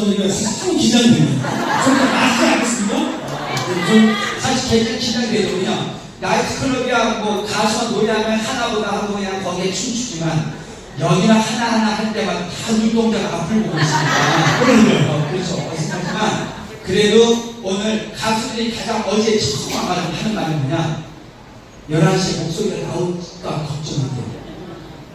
저희가 참 긴장됩니다. 좀 맞지 않겠습니까? 좀 사실 굉장히 긴장돼도 그냥 나이트클럽이야 뭐 가수와 노래하면 하나보다 하고 그냥 거기에 춤추지만 여기는 하나하나 할 때마다 다 눈동자가 앞을 보고 있습니다. 그러네요. 어, 그렇죠. 어색하지만 그래도 오늘 가수들이 가장 어제 처음 와가지고 하는 말이 뭐냐 11시에 목소리가 나올까 걱정한대요.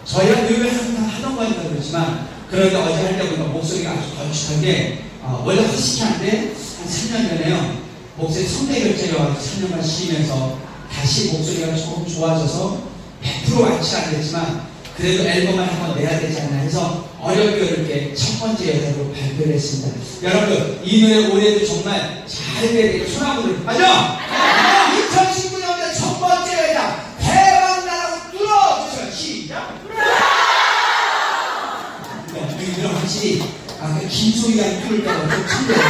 저희가 늘 항상 하던 거니까 그렇지만 그러기가 어제 할 때부터 목소리가 아주 거룩한 게 어, 원래 허스키한데 한 3년 전에요 목소리 성대결제를 와서 3년간 쉬면서 다시 목소리가 조금 좋아져서 100% 완치가 안 됐지만 그래도 앨범을 한번 내야 되지 않나 해서 어렵게 어렵게 첫 번째 여자로 발표를 했습니다. 여러분 이 노래 올해도 정말 잘 되게 소나무를 맞아? 맞아! 2 0 1 확실히 아, 그 김소희가 뚫을까봐 좀 참고해요.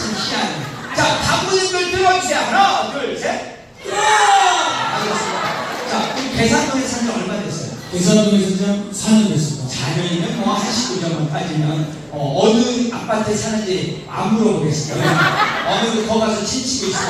좀 희한해. 자, 당구님들 들어주세요. 하나, 둘, 셋. 알겠습니다. 자, 우리 계산동에 산지 얼마 됐어요? 대산동에서 그냥 4년 됐습니다. 자녀이면 뭐한 19년만 빠지면 어, 느 아파트에 사는지 안 물어보겠습니다. 어느 거 가서 친치고 있어요.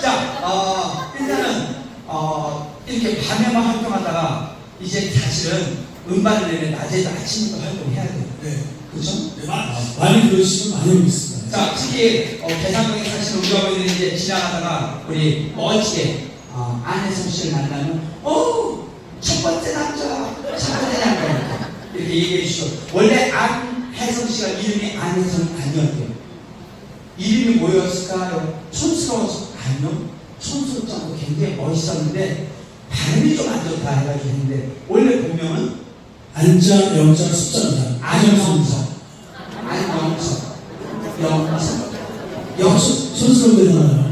자, 어, 일단은 어, 이렇게 밤에만 활동하다가 이제 사실은 음반을 내는 낮에도 아침에도 활동해야 돼요. 네. 그렇죠? 네, 마- 많이 들어주시면 많이 오겠습니다. 자, 특히 어, 대상동에 사실 우리 어머니는 이제 지나가다가 우리 멋지게 어, 안혜성 씨를 만나면 어, 첫 번째 남자, 첫 번째 남자 이렇게 얘기해 주시죠. 원래 안혜성 씨가 이름이 안혜성이 아니었대요. 이름이 뭐였을까요? 촌스러워서 아니요. 촌스럽지 굉장히 멋있었는데 발음이 좀 안 좋다 해가지고 했는데 원래 본명은 안자, 영자, 숫자입니다. 영석 영석 촌스러운 거 하나요?